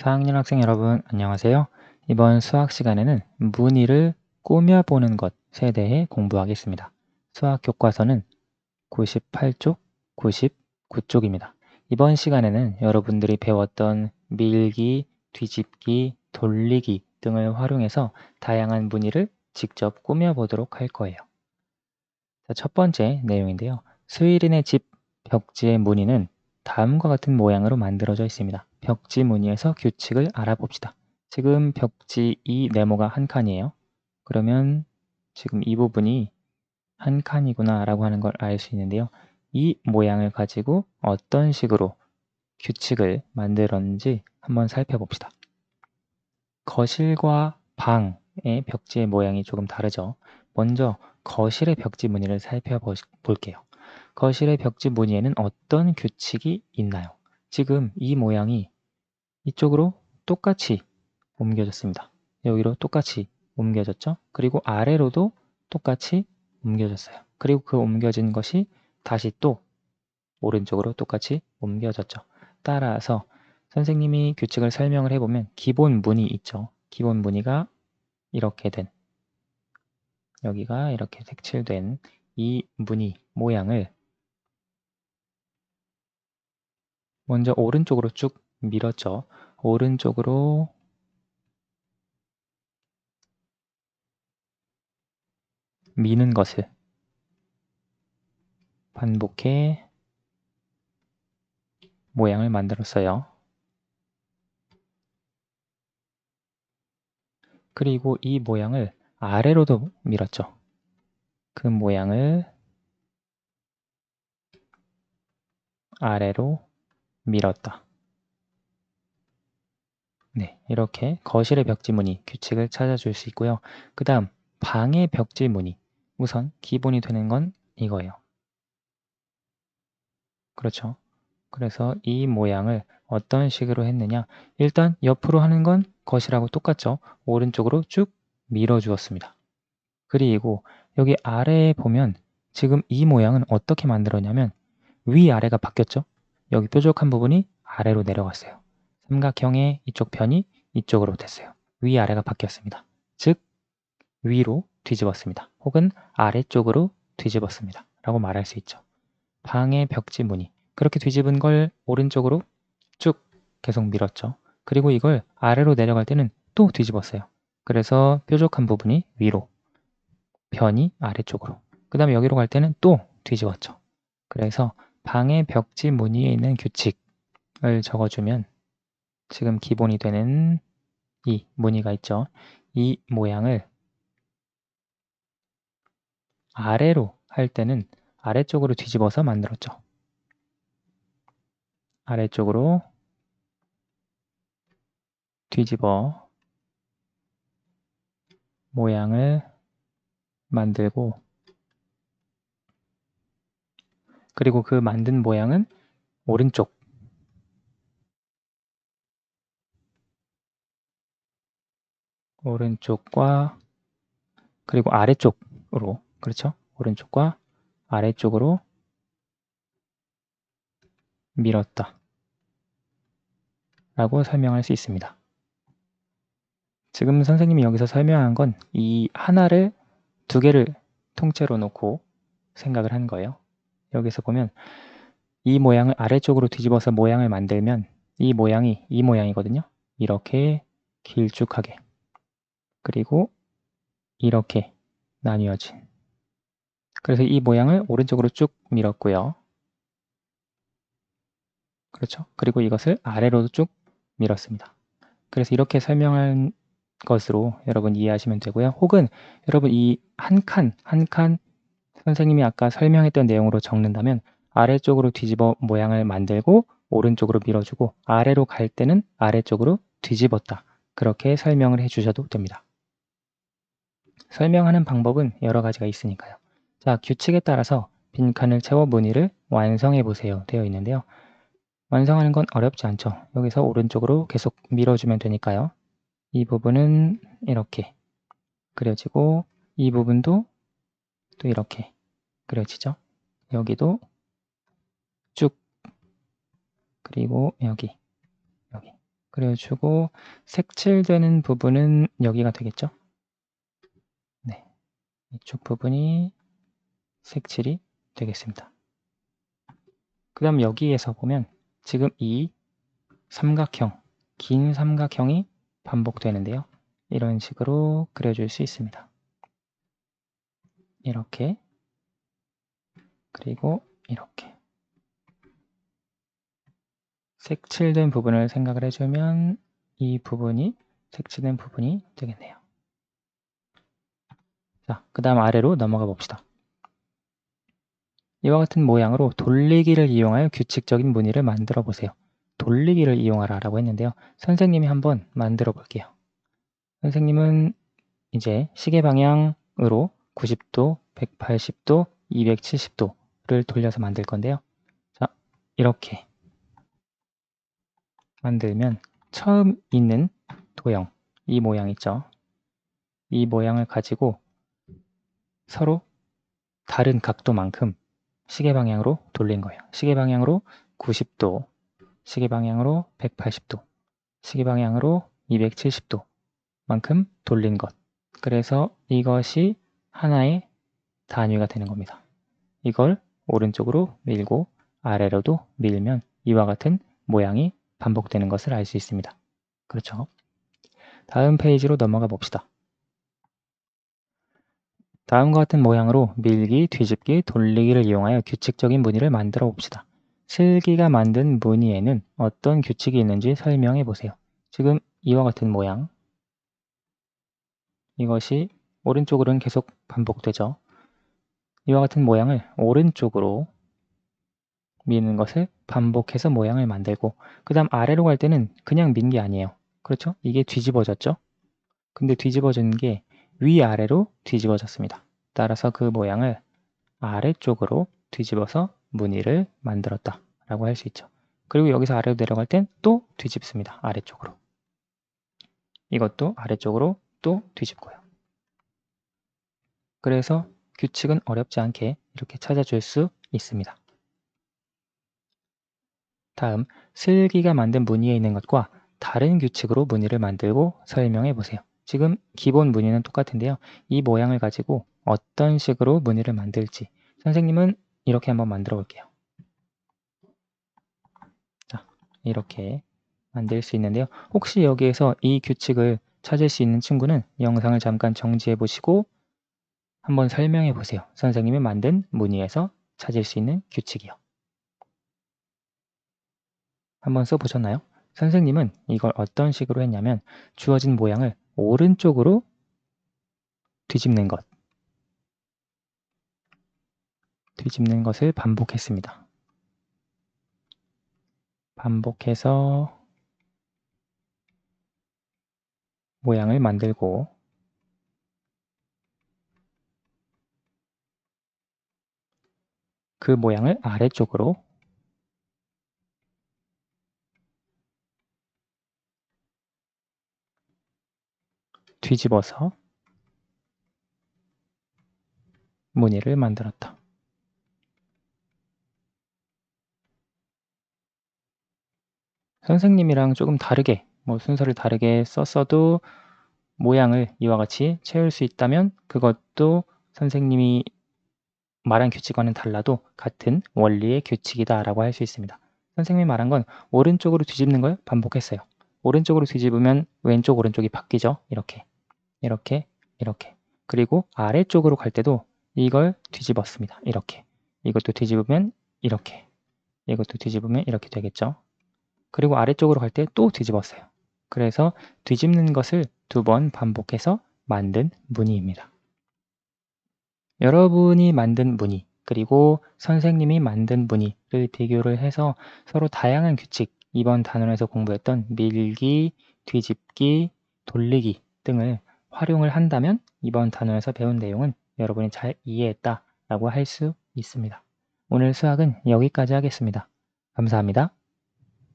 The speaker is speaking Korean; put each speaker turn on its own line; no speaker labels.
4학년 학생 여러분 안녕하세요. 이번 수학 시간에는 무늬를 꾸며보는 것에 대해 공부하겠습니다. 수학 교과서는 98쪽, 99쪽입니다. 이번 시간에는 여러분들이 배웠던 밀기, 뒤집기, 돌리기 등을 활용해서 다양한 무늬를 직접 꾸며보도록 할 거예요. 자, 첫 번째 내용인데요. 스위린의 집 벽지의 무늬는 다음과 같은 모양으로 만들어져 있습니다. 벽지 무늬에서 규칙을 알아봅시다. 지금 벽지 이 네모가 한 칸이에요. 그러면 지금 이 부분이 한 칸이구나 라고 하는 걸 알 수 있는데요. 이 모양을 가지고 어떤 식으로 규칙을 만들었는지 한번 살펴봅시다. 거실과 방의 벽지의 모양이 조금 다르죠. 먼저 거실의 벽지 무늬를 살펴볼게요. 거실의 벽지 무늬에는 어떤 규칙이 있나요? 지금 이 모양이 이쪽으로 똑같이 옮겨졌습니다. 여기로 똑같이 옮겨졌죠? 그리고 아래로도 똑같이 옮겨졌어요. 그리고 그 옮겨진 것이 다시 또 오른쪽으로 똑같이 옮겨졌죠. 따라서 선생님이 규칙을 설명을 해보면 기본 무늬 있죠. 기본 무늬가 이렇게 된 여기가 이렇게 색칠된 이 무늬 모양을 먼저 오른쪽으로 쭉 밀었죠. 오른쪽으로 미는 것을 반복해 모양을 만들었어요. 그리고 이 모양을 아래로도 밀었죠. 그 모양을 아래로 밀었다. 네, 이렇게 거실의 벽지 무늬 규칙을 찾아줄 수 있고요. 그 다음 방의 벽지 무늬 우선 기본이 되는 건 이거예요. 그렇죠. 그래서 이 모양을 어떤 식으로 했느냐 일단 옆으로 하는 건 것이라고 똑같죠. 오른쪽으로 쭉 밀어주었습니다. 그리고 여기 아래에 보면 지금 이 모양은 어떻게 만들었냐면 위아래가 바뀌었죠. 여기 뾰족한 부분이 아래로 내려갔어요. 삼각형의 이쪽 편이 이쪽으로 됐어요. 위아래가 바뀌었습니다. 즉 위로 뒤집었습니다. 혹은 아래쪽으로 뒤집었습니다. 라고 말할 수 있죠. 방의 벽지 무늬 그렇게 뒤집은 걸 오른쪽으로 쭉 계속 밀었죠. 그리고 이걸 아래로 내려갈 때는 또 뒤집었어요. 그래서 뾰족한 부분이 위로, 변이 아래쪽으로. 그 다음에 여기로 갈 때는 또 뒤집었죠. 그래서 방의 벽지 무늬에 있는 규칙을 적어주면 지금 기본이 되는 이 무늬가 있죠. 이 모양을 아래로 할 때는 아래쪽으로 뒤집어서 만들었죠. 아래쪽으로 뒤집어 모양을 만들고 그리고 그 만든 모양은 오른쪽 오른쪽과 그리고 아래쪽으로 그렇죠? 오른쪽과 아래쪽으로 밀었다 라고 설명할 수 있습니다. 지금 선생님이 여기서 설명한 건 이 하나를 두 개를 통째로 놓고 생각을 한 거예요. 여기서 보면 이 모양을 아래쪽으로 뒤집어서 모양을 만들면 이 모양이 이 모양이거든요. 이렇게 길쭉하게 그리고 이렇게 나뉘어진 그래서 이 모양을 오른쪽으로 쭉 밀었고요. 그렇죠. 그리고 이것을 아래로도 쭉 밀었습니다. 그래서 이렇게 설명한 것으로 여러분 이해하시면 되고요. 혹은 여러분 이 한 칸, 한 칸 선생님이 아까 설명했던 내용으로 적는다면 아래쪽으로 뒤집어 모양을 만들고 오른쪽으로 밀어주고 아래로 갈 때는 아래쪽으로 뒤집었다. 그렇게 설명을 해주셔도 됩니다. 설명하는 방법은 여러 가지가 있으니까요. 자, 규칙에 따라서 빈칸을 채워 무늬를 완성해 보세요 되어 있는데요. 완성하는 건 어렵지 않죠. 여기서 오른쪽으로 계속 밀어주면 되니까요. 이 부분은 이렇게 그려지고 이 부분도 또 이렇게 그려지죠. 여기도 쭉 그리고 여기 여기 그려주고 색칠되는 부분은 여기가 되겠죠? 네, 이쪽 부분이 색칠이 되겠습니다. 그 다음 여기에서 보면 지금 이 삼각형, 긴 삼각형이 반복되는데요. 이런 식으로 그려줄 수 있습니다. 이렇게 그리고 이렇게 색칠된 부분을 생각을 해주면 이 부분이 색칠된 부분이 되겠네요. 자, 그 다음 아래로 넘어가 봅시다. 이와 같은 모양으로 돌리기를 이용하여 규칙적인 무늬를 만들어 보세요. 돌리기를 이용하라 라고 했는데요. 선생님이 한번 만들어 볼게요. 선생님은 이제 시계 방향으로 90도, 180도, 270도를 돌려서 만들 건데요. 자, 이렇게 만들면 처음 있는 도형, 이 모양 있죠? 이 모양을 가지고 서로 다른 각도만큼 시계 방향으로 돌린 거예요. 시계 방향으로 90도, 시계 방향으로 180도, 시계 방향으로 270도 만큼 돌린 것. 그래서 이것이 하나의 단위가 되는 겁니다. 이걸 오른쪽으로 밀고 아래로도 밀면 이와 같은 모양이 반복되는 것을 알 수 있습니다. 그렇죠? 다음 페이지로 넘어가 봅시다. 다음과 같은 모양으로 밀기, 뒤집기, 돌리기를 이용하여 규칙적인 무늬를 만들어 봅시다. 슬기가 만든 무늬에는 어떤 규칙이 있는지 설명해 보세요. 지금 이와 같은 모양 이것이 오른쪽으로는 계속 반복되죠. 이와 같은 모양을 오른쪽으로 미는 것을 반복해서 모양을 만들고 그 다음 아래로 갈 때는 그냥 민 게 아니에요. 그렇죠? 이게 뒤집어졌죠? 근데 뒤집어지는 게 위아래로 뒤집어졌습니다. 따라서 그 모양을 아래쪽으로 뒤집어서 무늬를 만들었다 라고 할 수 있죠. 그리고 여기서 아래로 내려갈 땐 또 뒤집습니다. 아래쪽으로. 이것도 아래쪽으로 또 뒤집고요. 그래서 규칙은 어렵지 않게 이렇게 찾아줄 수 있습니다. 다음, 슬기가 만든 무늬에 있는 것과 다른 규칙으로 무늬를 만들고 설명해 보세요. 지금 기본 무늬는 똑같은데요. 이 모양을 가지고 어떤 식으로 무늬를 만들지 선생님은 이렇게 한번 만들어 볼게요. 자, 이렇게 만들 수 있는데요. 혹시 여기에서 이 규칙을 찾을 수 있는 친구는 영상을 잠깐 정지해 보시고 한번 설명해 보세요. 선생님이 만든 무늬에서 찾을 수 있는 규칙이요. 한번 써보셨나요? 선생님은 이걸 어떤 식으로 했냐면 주어진 모양을 오른쪽으로 뒤집는 것 뒤집는 것을 반복했습니다. 반복해서 모양을 만들고 그 모양을 아래쪽으로 뒤집어서 무늬를 만들었다. 선생님이랑 조금 다르게 뭐 순서를 다르게 썼어도 모양을 이와 같이 채울 수 있다면 그것도 선생님이 말한 규칙과는 달라도 같은 원리의 규칙이다 라고 할 수 있습니다. 선생님이 말한 건 오른쪽으로 뒤집는 걸 반복했어요. 오른쪽으로 뒤집으면 왼쪽 오른쪽이 바뀌죠. 이렇게 이렇게 이렇게 그리고 아래쪽으로 갈 때도 이걸 뒤집었습니다. 이렇게 이것도 뒤집으면 이렇게 이것도 뒤집으면 이렇게 되겠죠. 그리고 아래쪽으로 갈 때 또 뒤집었어요. 그래서 뒤집는 것을 두 번 반복해서 만든 무늬입니다. 여러분이 만든 무늬 그리고 선생님이 만든 무늬를 비교를 해서 서로 다양한 규칙 이번 단원에서 공부했던 밀기, 뒤집기, 돌리기 등을 활용을 한다면 이번 단원에서 배운 내용은 여러분이 잘 이해했다 라고 할 수 있습니다. 오늘 수학은 여기까지 하겠습니다. 감사합니다.